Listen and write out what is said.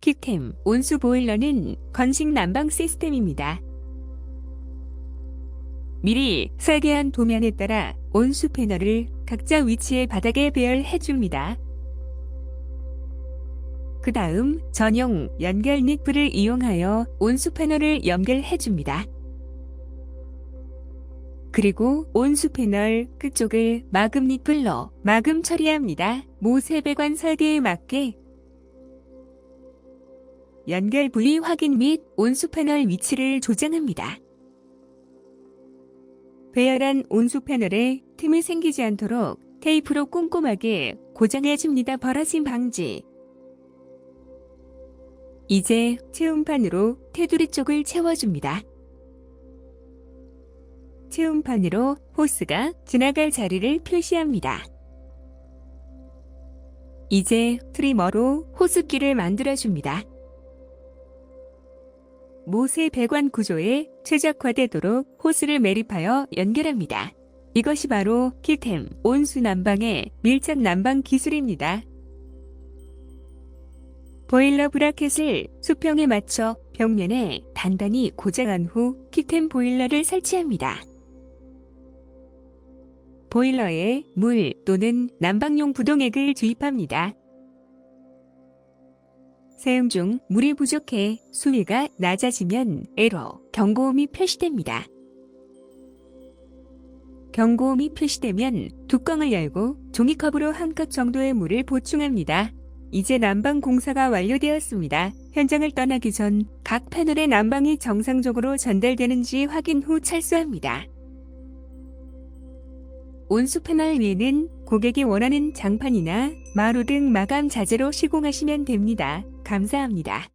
킥템 온수 보일러는 건식 난방 시스템입니다. 미리 설계한 도면에 따라 온수 패널을 각자 위치의 바닥에 배열해 줍니다. 그 다음 전용 연결 닉프를 이용하여 온수 패널을 연결해 줍니다. 그리고 온수 패널 끝쪽을 마금 닉플로 마금 처리합니다. 모세 배관 설계에 맞게 연결 부위 확인 및 온수 패널 위치를 조정합니다. 배열한 온수 패널에 틈이 생기지 않도록 테이프로 꼼꼼하게 고정해 줍니다. 벌어짐 방지. 이제 체온판으로 테두리 쪽을 채워줍니다. 체온판으로 호스가 지나갈 자리를 표시합니다. 이제 트리머로 호스기를 만들어줍니다. 모세 배관 구조에 최적화되도록 호스를 매립하여 연결합니다. 이것이 바로 킬템 온수 난방의 밀착 난방 기술입니다. 보일러 브라켓을 수평에 맞춰 벽면에 단단히 고정한 후 킥템 보일러를 설치합니다. 보일러에 물 또는 난방용 부동액을 주입합니다. 사용 중 물이 부족해 수위가 낮아지면 에러, 경고음이 표시됩니다. 경고음이 표시되면 뚜껑을 열고 종이컵으로 한 컵 정도의 물을 보충합니다. 이제 난방 공사가 완료되었습니다. 현장을 떠나기 전 각 패널의 난방이 정상적으로 전달되는지 확인 후 철수합니다. 온수 패널 위에는 고객이 원하는 장판이나 마루 등 마감 자재로 시공하시면 됩니다. 감사합니다.